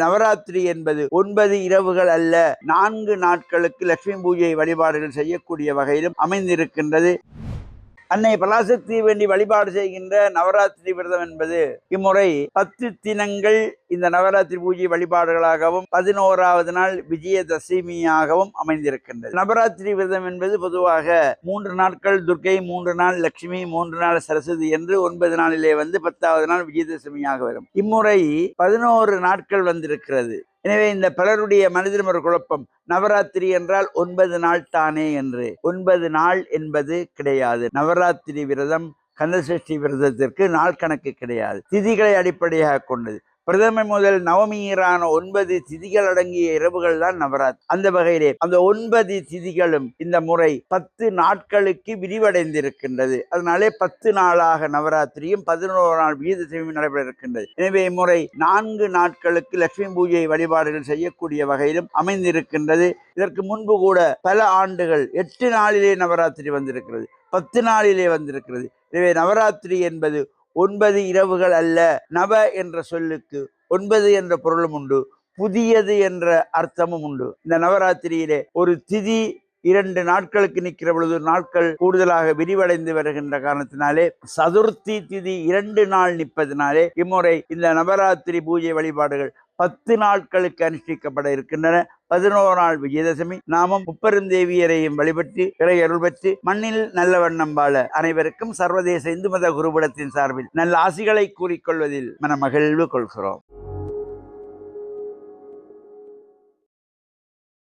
நவராத்திரி என்பது ஒன்பது இரவுகள் அல்ல நான்கு நாட்களுக்கு லட்சுமி பூஜை வழிபாடுகள் செய்யக்கூடிய வகையிலும் அமைந்திருக்கின்றது. அன்னை பலாசக்தி வேண்டி வழிபாடு செய்கின்ற நவராத்திரி விரதம் என்பது இம்முறை பத்து தினங்கள் இந்த நவராத்திரி பூஜை வழிபாடுகளாகவும் பதினோராவது நாள் விஜயதசமியாகவும் அமைந்திருக்கின்றது. நவராத்திரி விரதம் என்பது பொதுவாக மூன்று நாட்கள் துர்க்கை மூன்று நாள் லட்சுமி மூன்று நாள் சரஸ்வதி என்று ஒன்பது நாளிலே வந்து பத்தாவது நாள் விஜயதசமியாக வரும். இம்முறை பதினோரு நாட்கள் வந்திருக்கிறது. எனவே இந்த பலருடைய மனதிலும் ஒரு குழப்பம். நவராத்திரி என்றால் ஒன்பது நாள் தானே என்று. ஒன்பது நாள் என்பது கிடையாது. நவராத்திரி விரதம் கந்தசஷ்டி விரதத்திற்கு நாள் கணக்கு கிடையாது. திதிகளை அடிப்படையாக கொண்டது. பிரதமர் முதல் நவமியரான ஒன்பது திதிகள் அடங்கிய இரவுகள் தான் நவராத்திரி. அந்த வகையிலே அந்த ஒன்பது திதிகளும் இந்த முறை பத்து நாட்களுக்கு விரிவடைந்திருக்கின்றது. அதனாலே பத்து நாளாக நவராத்திரியும் பதினோரு நாள் வீத வீதசமியும் நடைபெற இருக்கின்றது எனவே இம்முறை நான்கு நாட்களுக்கு லட்சுமி பூஜை வழிபாடுகள் செய்யக்கூடிய வகையிலும் அமைந்திருக்கின்றது. இதற்கு முன்பு கூட பல ஆண்டுகள் எட்டு நாளிலே நவராத்திரி வந்திருக்கிறது. பத்து நாளிலே வந்திருக்கிறது. எனவே நவராத்திரி என்பது ஒன்பது இரவுகள் அல்ல நவ என்ற சொல்லுக்கு ஒன்பது என்ற பொருளும் உண்டு புதியது என்ற அர்த்தமும் உண்டு. இந்த நவராத்திரியிலே ஒரு திதி இரண்டு நாட்களுக்கு நிற்கிற பொழுது நாட்கள் கூடுதலாக விரிவடைந்து வருகின்ற காரணத்தினாலே சதுர்த்தி திதி இரண்டு நாள் நிற்பதினாலே இம்முறை இந்த நவராத்திரி பூஜை வழிபாடுகள் பத்து நாட்களுக்கு அனுஷ்டிக்கப்பட இருக்கின்றன. பதினோரு நாள் விஜயதசமி. நாமும் முப்பெருந்தேவியரையும் வழிபட்டு இறை அருள் பெற்று மண்ணில் நல்ல வண்ணம் வாழ அனைவருக்கும் சர்வதேச இந்து மத குருபடத்தின் சார்பில் நல்ல ஆசிகளை கூறிக்கொள்வதில் மன மகிழ்வு கொள்கிறோம்.